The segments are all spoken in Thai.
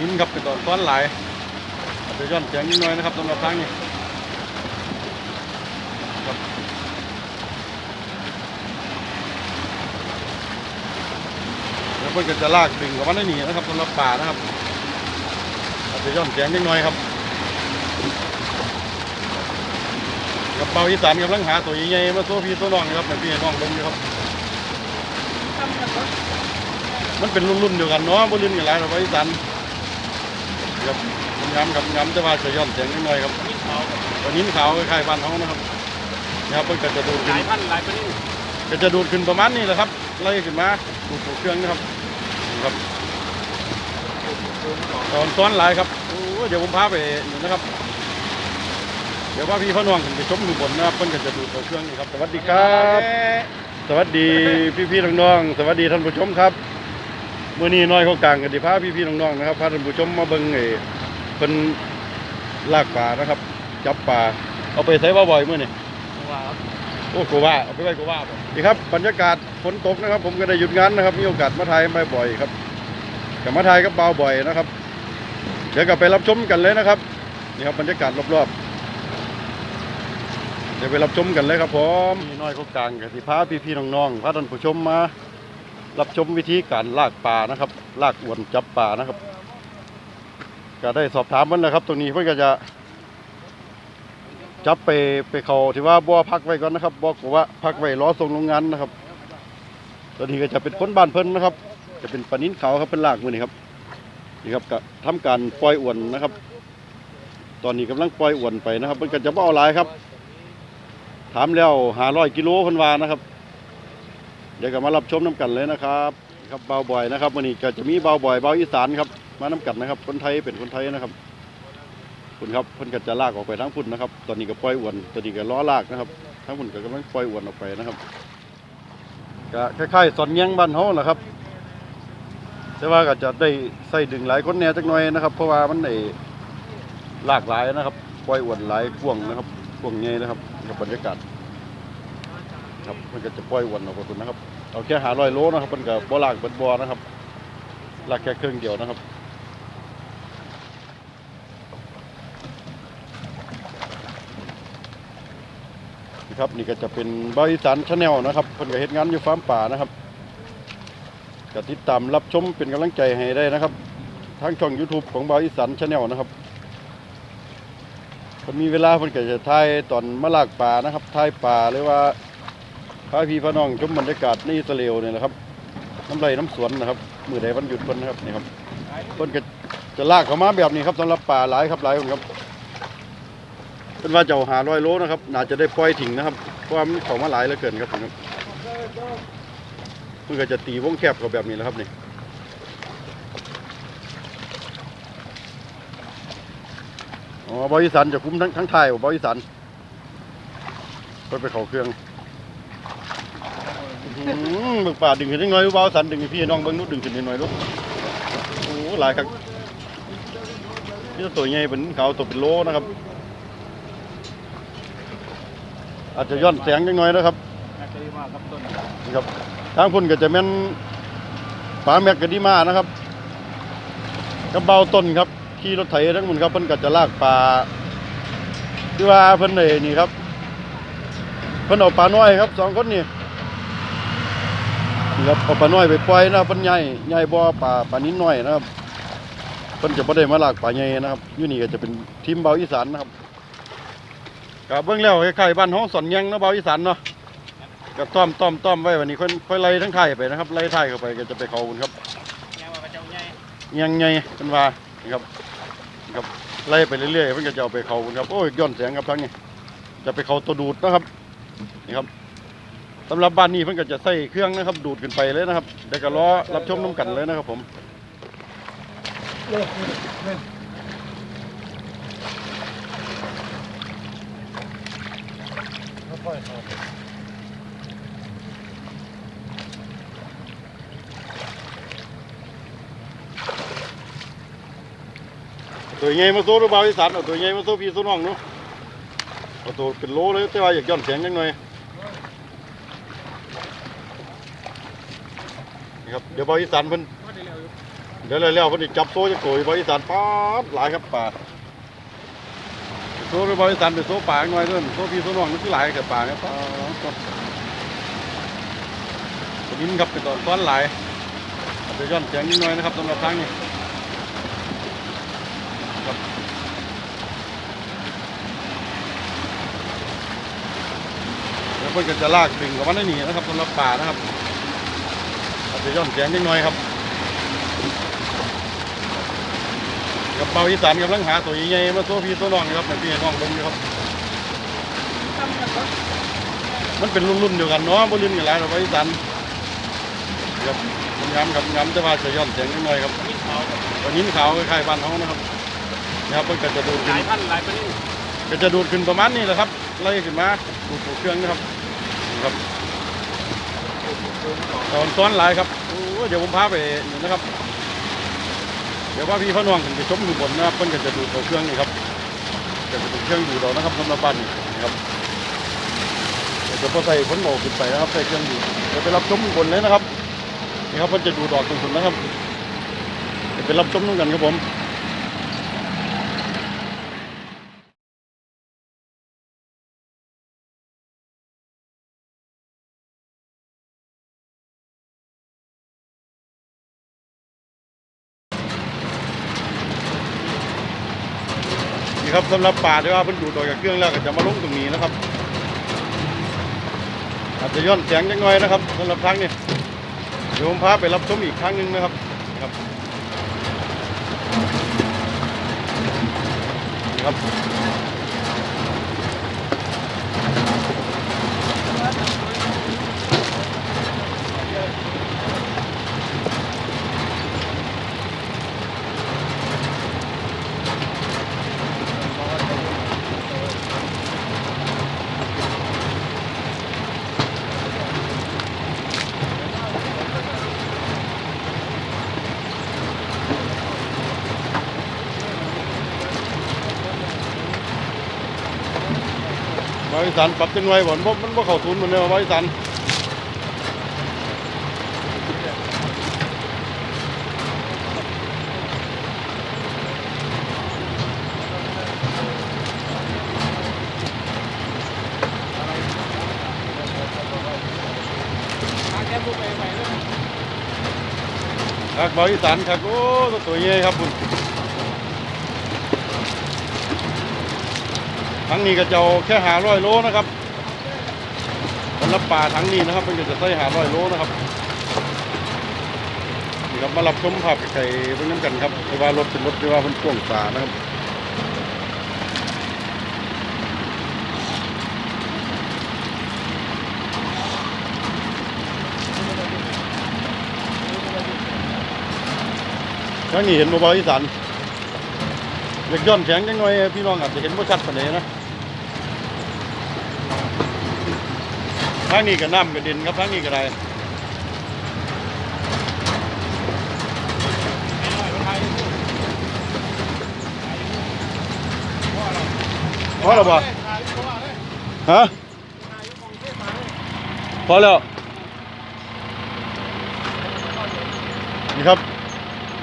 หินครับเป็นตอนซ้อนหลายอาจจะย้อนเสียงนิดหน่อยนะครับสำหรับทางนี้ครับแล้วเพิ่อนก็จะลากดึงกับมันได้หนีนะครับสำหรับป่านะครับอาจจะย้อนเสียงนิดหน่อยครับกับเบาอีสานกำลังหาตัวใหญ่ๆมาตัวพี่ตัวน้องนะครับให้พี่น้องเบิ่งอยู่ครับมันเป็นรุ่นๆเดียวกันเนาะบรุ่นกันหลายเราไปอีสัน ครับงามครับงามแต่ว่าจะย้อนเสียงนิดหน่อยครับนี่เขาตอนนี้ขาวคล้ายๆบ้านเขานะครับนะครับเพิ่นก็จะดูดขึ้นลายพันหลายพันนี่ก็จะดูดขึ้นประมาณนี้แหละครับไล่ขึ้นมาดูดเครื่องนะครับนี่ครับตอนซ้อนหลายครับโอ้เดี๋ยวผมพาไปนะครับ เดี๋ยวพาพี่พ่อน้องขึ้นไปชมข้างบนนะครับเพิ่นก็จะดูดตัวเครื่องนี่ครับสวัสดีครับ สวัสดีพี่ๆน้องๆสวัสดีท่านผู้ชมครับ มื่อนี้น้อยเขากลางกันดีพาพี่ๆน้องๆนะครับพาท่านผู้ชมมาเบิ่งไอ้เพิ่นลากปลานะครับ จับปลาเอาไปใส่ว่าบ่อยมื่อนี่ว่าครับโอ้โกว่าเอาไปไว้โกว่าบ่ดีครับบรรยากาศฝนตกนะครับ ผมก็ได้หยุดงานนะครับ มีโอกาสมาถ่ายไปบ่อยครับกับมาถ่ายกับเบาบ่อยนะครับ เดี๋ยวก็ไปรับชมกันเลยนะครับนี่ครับบรรยากาศรอบๆเดี๋ยวไปรับชมกันเลยครับผมนี่น้อยเขากลางกันสิพาพี่ๆน้องๆพาท่านผู้ชมมา รับชมวิธีการลากปลานะครับลากอวนจับปลานะครับ ก็ได้สอบถามมันแล้วครับ ตรงนี้เพื่อนก็จะจับไปไปเขาที่ว่าบ่อพักไว้ก่อนนะครับบอกว่าพักไว้รอส่งโรงงานนะครับตอนนี้ก็จะเป็นคนบ้านเพิ่นนะครับ จะเป็นปลานิ้นเขาครับเป็นลากมือนี่ครับนี่ครับก็ทำการปล่อยอวนนะครับ ตอนนี้กำลังปล่อยอวนไปนะครับ มันก็จะบ่เอาหลายครับ ถามแล้วหาร้อยกิโลเพิ่นวานะครับ เดี๋ยวก็มารับชมน้ำกันเลยนะครับครับเบาบ่อยนะครับวันนี้ก็จะมีเบาบ่อยเบาอีสานครับมาน้ำกันนะครับ คนไทยเป็นคนไทยนะครับคุณครับเพิ่นก็จะลากออกไปทั้งพุ่นนะครับ ตอนนี้ก็ปล่อยอวนตอนนี้ก็ล้อลากนะครับทั้งพุ่นก็กำลังปล่อยอวนออกไปนะครับก็คล้ายๆสอนเมียงบ้านเฮาแหละครับ แต่ว่าก็จะได้ใส่ดึงหลายคนแน่จักหน่อยนะครับ เพราะว่ามันได้หลากหลายนะครับปล่อยอวนหลายกวงนะครับกวงใหญ่นะครับกับบรรยากาศครับมันก็จะปล่อยอวนออกไปพุ่นนะครับ เอาแค่หาร้อยโลนะครับมันก็บ่ลากเบิดบอนะครับลากแค่ครึ่องเดียวนะครับนี่ครับนี่ก็จะเป็นบริษัทชาแนลนะครับเพิ่นก็เฮ็ดงานอยู่ฟาร์มป่านะครับก็ติดตามรับชมเป็นกำลังใจให้ได้นะครับทางช่อง YouTube ของบริษัทชาแนลนะครับเพิ่นมีเวลาเพิ่นก็จะถ่ายตอนมาลากป่านะครับถ่ายป่าหรือว่า พาพี่พาน้องชมบรรยากาศในอิสราเอลเนี่ยนะครับ น้ำไรน้ำสวนนะครับ มือใดวันหยุดเพิ่นนะครับนี่ครับเพิ่นก็จะลากเขามาแบบนี้ครับสำหรับป่าหลายครับหลายคนครับเป็นว่าจะเอาหาร้อยโลนะครับน่าจะได้ปล่อยทิ้งนะครับเพราะว่ามันของมาหลายเหลือเกินครับผมครับมันก็จะตีวงแคบกับแบบนี้แล้วครับนี่อ๋อบริสันจะคุ้มทั้งทั้งไทยบริสันไปไปเขาเครื่อง มึงป่าดึงขึ้นนิดหน่อยบริสันดึงให้พี่น้องเบิ้งนู้ดึงขึ้นนิดหน่อยลูกโอ้หลายครับนี่ตัวใหญ่เป็นเขาตัวเป็นโลนะครับ อาจจะย้อนแสงจังหน่อยนะครับแมคดีมาครับต้นนี้ครับทางพุ่นก็จะแม่นปลาแมกกะดีมานะครับกระเบาต้นครับขี่รถไถทั้งหมดครับเพิ่นก็จะลากปลาที่ว่าเพิ่นเลยนี่ครับ เพิ่นเอาปลาน้อยครับสองคนนี่นี่ ครับเอาปลาน้อยไปปล่อยนะครับเพิ่นใหญ่ใหญ่บ่อปลาปลานิ้นน้อยนะครับเพิ่นจะบ่ได้มาลากปลาใหญ่นะครับอยู่นี่ก็จะเป็นทีมเบาอีสานนะครับก็เบิ่งแล้วคล้ายๆบ้านเฮาสอนยังเนาะเบาอีสานเนาะก็ต้อมต้อมต้อมไว้วันนี้ค่อยค่อยไล่ทั้งไทาไปนะครับไล่ไทายเข้าไปก็จะไปเขาคุณครับแง่ว่ากระเจ้าใหญ่ยังไงเป็นว่าครับครับไล่ไปเรื่อยๆมันก็จะเอาไปเขาคุณครับโอ้ยย้อนแสงครับทั้งนี้จะไปเขาตัวดูดนะครับนี่ครับ สำหรับบ้านนี้เพิ่นก็จะใส่เครื่องนะครับ ดูดขึ้นไปเลยนะครับเดี๋ยวก็รอรับชมน้ำกันเลยนะครับผมตัวใหญ่มาโซ่รือเปล่าอีสานเอาตัวใหญ่มาโซ่พี่โซ่น้องเนาะเอาตัวเป็นโลเลยแต่ว่าอยากย้อนแสงจังหน่อย นี่ครับเดี๋ยวบาอีสานเพิ่นเร็วอยู่เดี๋ยวเร็วๆเพิ่นจับโซ่จะโกยบริษัทป๊าดหลายครับป่าโซ่ไปบริษัทไปโซ่ป่าหน่อยเด้อโซ่พี่โซ่น้องนี่คือหลายกับป่าครับป๊าดครับตัวนี้ครับเป็นตอนซ้อนหลายอาจจะย้อนเสียงนิดหน่อยนะครับสำหรับทางนี้ครับแล้วเพิ่อนก็จะลากดึงกับมันได้หนีนะครับสำหรับป่านะครับ จจะย้อนเสียงนิดหน่อยครับกับเบาอีสานกำลังหาตัวใหญ่ๆมาตัวพี่ตัวน้องนะครับในพี่น้องเบิ่งอยู่ครับ มันเป็นรุ่นๆเดียวกันเนาะบ่รุ่นกันหลายหรอกเบาอีสานครับมันงามครับงามแต่ว่าจะย้อนเสียงนิดหน่อยครับนี่เขาตอนนี้ขาวคล้ายๆบ้านเฮานะครับนะครับมันก็จะดูดหขึ้ลานยพันหลายพันนี่ก็จะดูดขึ้นประมาณนี้แหละครับไล่ขึ้นมาดูดตัวเครื่องนะครับนี่ครับ ตอนซ้อนหลายครับโอ้เดี๋ยวผมพาไปนนะครับ เดี๋ยวว่าพี่พ่อน้องขึ้นไปชมอยู่บนนะครับเพิ่นก็จะดูตัวเครื่องนี่ครับจะดูเครื่องดูดเรานะครับสำหรับบ้านนี่นะครับเดี๋ยวจะพอใส่ผลโหมอกขึ้นไปนะครับใส่เครื่องดูดเดี๋ยวไปรับชมอยู่บนเลยนะครับนี่ครับเพิ่นจะดูดออกตรงสุดนะครับเดี๋ยวไปรับชมด้วยกันครับผม นรับป่าที่ว่าเพิ่นดูดออกจากเครื่องแล้วก็จะมาลงตรงนี้นะครับอาจจะย้อนเสียงจังหน่อยนะครับสำหรับทางนี้เดี๋ยวผมพาไปรับชมอีกครั้งหนึ่งนะครับครับครับ บริษัทปรับจังหน่อยบ่มันมันบ่เข้าทุนเหมือนเดิมบริษัทครับบริษัทครับโอ้ตัวใหญ่ครับคุณ ทั้งนี้ก็จะแค่หาร้อยโลนะครับสำหรับป่าทั้งนี้นะครับมันก็จะใส่หาร้อยโลนะครับนี่ครับมารับชมภาพไก่ๆเพื่อนกันครับที่ว่ารถเป็นรถที่ว่ามันกว้างป่านะครับทั้งนี้เห็นบ่บาอีสานเล็กย่อนแข็งจังหน่อยพี่น้องอาจจะเห็นว่าชัดปานใดนะ ทางนี้ก็น้ำกระเด็นครับทางนี้ก็ได้พอแล้วบ่ฮะพอแล้วนี่ครับ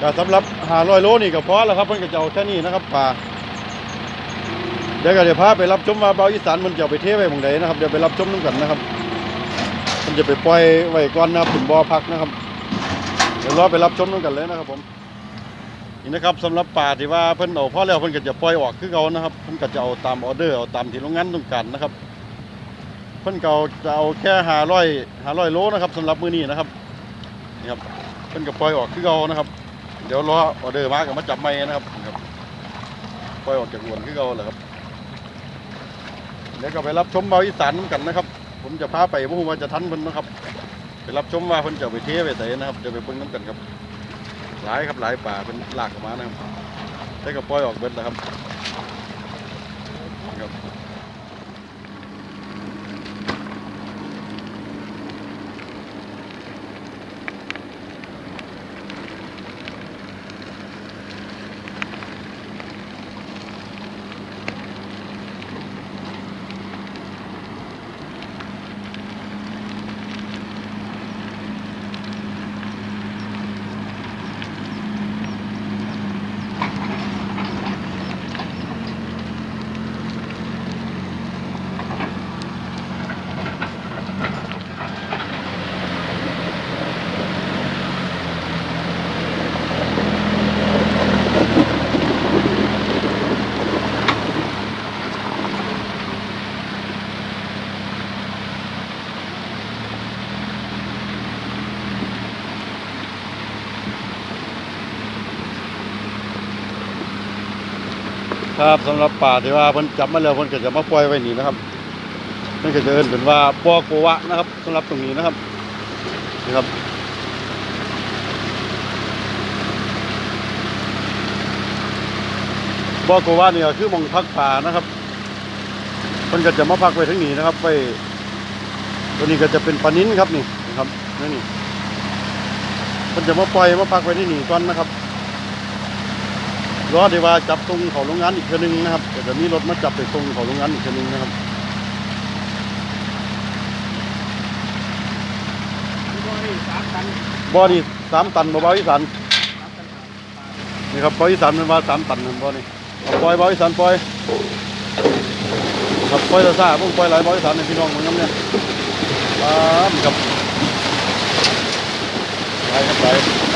ก็สำหรับหาร้อยโลนี่ก็พอแล้วครับเพิ่นก็จะเอาแค่นี้นะครับป่าเดี๋ยวก็เดี๋ยวพาไปรับชมว่าเบาอีสานมันจะไปเทไว้หม่องใดนะครับเดี๋ยวไปรับชมนํกันนะครับ มันจะไปปล่อยไว้ก่อนนะครับถึงบ่อพักนะครับ เดี๋ยวรอไปรับชมกันเลยนะครับผมนี่นะครับสำหรับป่าที่ว่าเพิ่นเอาพอแล้วเพิ่นก็จะปล่อยออกคือเก่านะครับเพิ่นก็จะเอาตามออเดอร์เอาตามที่โรงงานต้องการนะครับ เพิ่นก็เอาจะเอาแค่500 500โลนะครับสำหรับมื้อนี้นะครับนี่ครับเพิ่นก็ปล่อยออกคือเก่านะครับ เดี๋ยวรอออเดอร์มากับมาจับไม่นะครับครับปล่อยออกจากอวนคือเราแหละครับเดี๋ยวก็ไปรับชมเบาอีสานกันนะครับ ผมจะพาไปเพราะว่าจะทันเพิ่นนะครับ ไปรับชมว่าเพิ่นจะไปเทไปไหนนะครับ จะไปเพิ่งน้ำกันครับหลายครับหลายป่าเป็นหลากออกมานะครับได้กับปล่อยออกเบิดแล้วครับครับ ครับสำหรับป่าที่ว่าเพิ่นจับมาแล้วเพิ่นก็จะมาปล่อยไว้นี่นะครับเพิ่นก็จะเอิ้นเป็นว่าปอโกวะนะครับสำหรับตรงนี้นะครับนี่ครับปอโกวะนี่ก็คือมองพักป่านะครับเพิ่นก็จะมาพักไว้ทั้งนี้นะครับไว้ตัวนี้ก็จะเป็นปลานิ้นครับนี่นะครับนั่นนี่เพิ่นจะมาปล่อยมาพักไว้ที่นี่ก่อนนะครับ รอดีว่าจับตรงเขาโรงงานอีกเทือนึงนะครับเดี๋ยวจะมีรถมาจับไปตรงเขาโรงงานอีกเทือนึงนะครับตัวนี้สามตันบ่อนี่สามตันบ่เบาอีสานนี่ครับบาอีสานมันว่าสามตันมันบ่อนี่เอาปล่อยบาอีสานปล่อยครับปล่อยซะซ่าพวกปล่อยหลายบาอีสานในพี่น้องเหมือนกันเนี่ยตามครับไปครับไป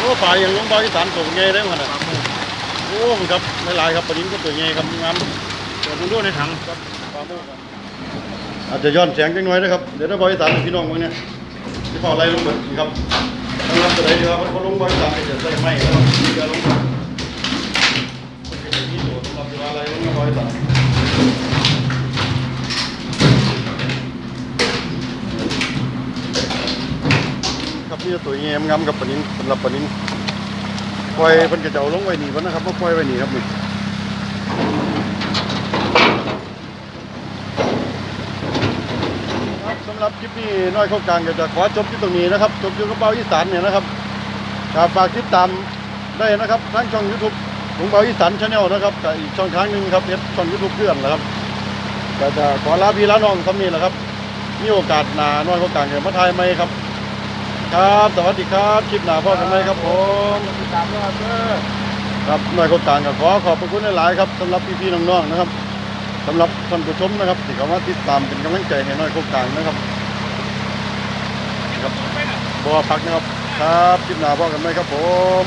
โอ้ปลา อย่างลงเบาอีสานตัวใหญ่ได้ขนาดโอ้มันครับหลายๆครับปลาดิ้นก็ตัวใหญ่ครับงามเดี๋ยวมึงดูในถังครับปลาโมกครับอาจจะย้อนแสงจังน่อยนะครับเดี๋ยวถ้าบริษัทพี่น้องมึงเนี่ยที่เขาไล่ลงแบบนี้ครับทางรับตัวใดดีครับเขาลงบริษัทจะใส่ไม้แล้วครับจะลงมันจะมีตัวสำหรับที่ว่าอะไรลงบริษัทครับนี่ตัวเงี้ยงามกับปนินสำหรับปนิน ปล่อยเพิ่นก็จะเอาลงไว้นี่เพิ่นนะครับมาปล่อยไว้นี่ครับนี่ครับสำหรับคลิปนี้น้อยเข้ากลางก็จะขอจบที่ตรงนี้นะครับจบอยู่กับเบาอีสานเนี่ยนะครับฝากติดตามได้นะครับทั้งช่อง YouTube ของเบาอีสานชาแนลนะครับกับอีกช่องทางหนึ่งครับเอสช่อง YouTube เพื่อนนะครับก็จะขอลาพี่ลาน้องสำนี้แหละครับมีโอกาสหนาน้อยเข้ากลางจะมาทายไหมครับ ครับ สวัสดีครับ คลิปหนาพ่อกันไหมครับผมตามด้วยครับเด้อครับน้อยกดต่างกับขอขอบพระคุณหลายๆครับสำหรับพี่ๆน้องๆนะครับสำหรับท่านผู้ชมนะครับที่เข้ามาติดตามเป็นกำลังใจให้น้อยกดต่างนะครับครับบัวพักนะครับ ครับคลิปหน้าพ่อกันไหมครับผม